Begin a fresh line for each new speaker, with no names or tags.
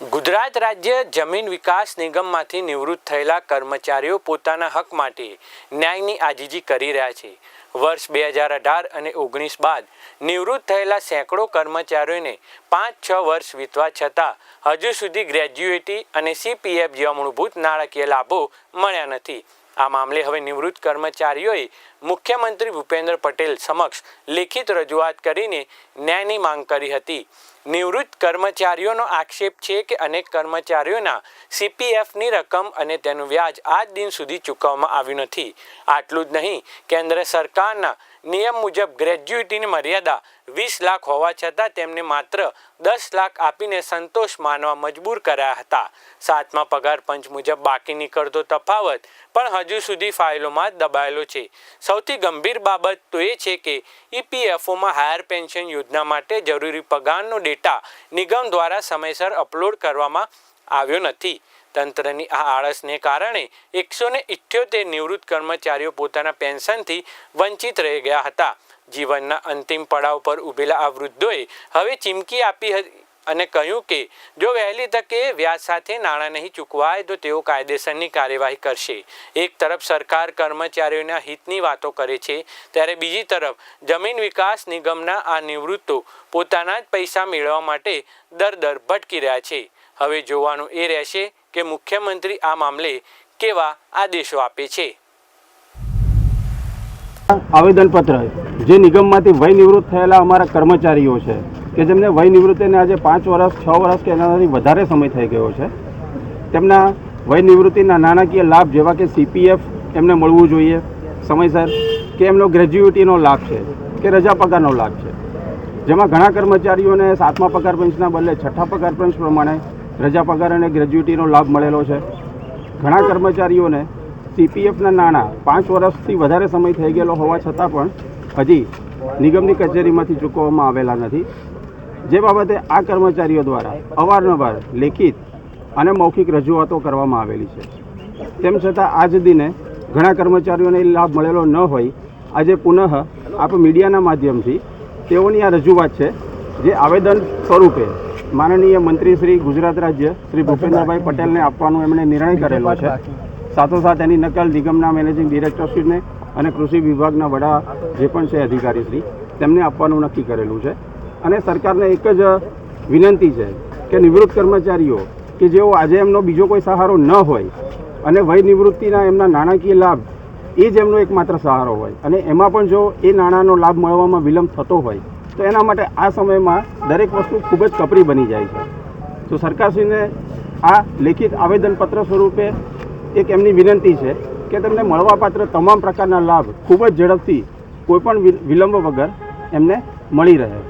ગુજરાત રાજ્ય જમીન વિકાસ નિગમમાંથી નિવૃત્ત થયેલા કર્મચારીઓ પોતાના હક માટે ન્યાયની આજીજી કરી રહ્યા છે. વર્ષ બે હજાર અઢાર અને ઓગણીસ બાદ નિવૃત્ત થયેલા સેંકડો કર્મચારીઓને પાંચ છ વર્ષ વીતવા છતાં હજુ સુધી ગ્રેજ્યુએટી અને સીપીએફ જેવા મૂળભૂત નાણાકીય લાભો મળ્યા નથી. આ મામલે હવે નિવૃત્ત કર્મચારીઓએ મુખ્યમંત્રી ભૂપેન્દ્ર પટેલ સમક્ષ લેખિત રજૂઆત કરીને ન્યાયની માંગ કરી હતી. નિવૃત્ત કર્મચારીઓનો આક્ષેપ છે કે અનેક કર્મચારીઓના સીપીએફની રકમ અને તેનું વ્યાજ આજ દિન સુધી ચૂકવવામાં આવ્યું નથી. આટલું જ નહીં, કેન્દ્ર સરકારના નિયમ મુજબ ગ્રેજ્યુટીની મર્યાદા વીસ લાખ હોવા છતાં તેમને માત્ર દસ લાખ આપીને સંતોષ માનવા મજબૂર કરાયા હતા. સાતમા પગાર પંચ મુજબ બાકી નીકળતો તફાવત પણ હજુ સુધી ફાઇલોમાં દબાયેલો છે. સૌથી ગંભીર બાબત તો એ છે કે ઈપીએફઓમાં હાયર પેન્શન યોજના માટે જરૂરી પગારનો ડેટા નિગમ દ્વારા સમયસર અપલોડ કરવામાં આવ્યો નથી. તંત્રની આ આળસને કારણે એકસો ને ઇઠ્યોતેર નિવૃત્ત કર્મચારીઓ પોતાના પેન્શનથી વંચિત રહી ગયા હતા. જીવનના અંતિમ પડાવ પર ઉભેલા આ વૃદ્ધોએ હવે ચીમકી આપી હતી અને કહ્યું કે, જો વહેલી તકે વ્યાજ સાથે નાણાં નહીં ચૂકવાય, તો તેઓ કાયદેસરની કાર્યવાહી કરશે. એક તરફ સરકાર કર્મચારીઓના હિતની વાતો કરે છે, ત્યારે બીજી તરફ જમીન વિકાસ નિગમના આ નિવૃત્તો પોતાના જ પૈસા મેળવવા માટે દર દર ભટકી રહ્યા છે. હવે જોવાનું એ રહેશે કે મુખ્યમંત્રી આ મામલે કેવા આદેશો આપે છે.
આવેદનપત્ર. જે નિગમમાંથી વય નિવૃત્ત થયેલા અમારા કર્મચારીઓ છે કે જેમને વય નિવૃત્તિને આજે પાંચ વર્ષ, છ વર્ષ કે એનાથી વધારે સમય થઈ ગયો છે. તેમના વય નિવૃત્તિના નાણાકીય લાભ જેવા કે સીપીએફ એમને મળવું જોઈએ. સમયસર કે એમનો ગ્રેજ્યુએટીનો લાભ છે કે રજા પગારનો લાભ છે. જેમાં ઘણા કર્મચારીઓને સાતમા પગાર પંચના બદલે છઠ્ઠા પગાર પંચ પ્રમાણે રજા પગાર અને ગ્રેજ્યુએટીનો લાભ મળેલો છે. ઘણા કર્મચારીઓને સીપીએફના નાણાં પાંચ વર્ષથી વધારે સમય થઈ ગયેલો હોવા છતાં પણ હજી નિગમની કચેરીમાંથી ચૂકવવામાં આવેલા નથી. જે બાબતે આ કર્મચારીઓ દ્વારા અવારનવાર લેખિત અને મૌખિક રજૂઆતો કરવામાં આવેલી છે. તેમ છતાં આજ દિને ઘણા કર્મચારીઓને લાભ મળેલો ન હોય, આજે પુનઃ આપ મીડિયાના માધ્યમથી તેઓની આ રજૂઆત છે, જે આવેદન સ્વરૂપે માનનીય મંત્રી શ્રી ગુજરાત રાજ્ય શ્રી ભૂપેન્દ્રભાઈ પટેલને આપવાનો એમણે નિર્ણય કરેલો છે. સાથોસાથ એની નકલ નિગમના મેનેજિંગ ડિરેક્ટરશ્રીને અને કૃષિ વિભાગના વડા જે પણ છે અધિકારીશ્રી, તેમને આપવાનું નક્કી કરેલું છે. અને સરકારને એક જ વિનંતી છે કે નિવૃત્ત કર્મચારીઓ કે જેઓ આજે એમનો બીજો કોઈ સહારો ન હોય અને વય નિવૃત્તિના એમના નાણાકીય લાભ એ જ એમનો એકમાત્ર સહારો હોય અને એમાં પણ જો એ નાણાંનો લાભ મળવામાં વિલંબ થતો હોય, તો એના માટે આ સમયમાં દરેક વસ્તુ ખૂબ જ કપરી બની જાય છે. તો સરકારશ્રીને આ લેખિત આવેદનપત્ર સ્વરૂપે એક એમની વિનંતી છે કે તેમને મળવાપાત્ર તમામ પ્રકારના લાભ ખૂબ જ ઝડપથી કોઈપણ વિલંબ વગર એમને મળી રહે.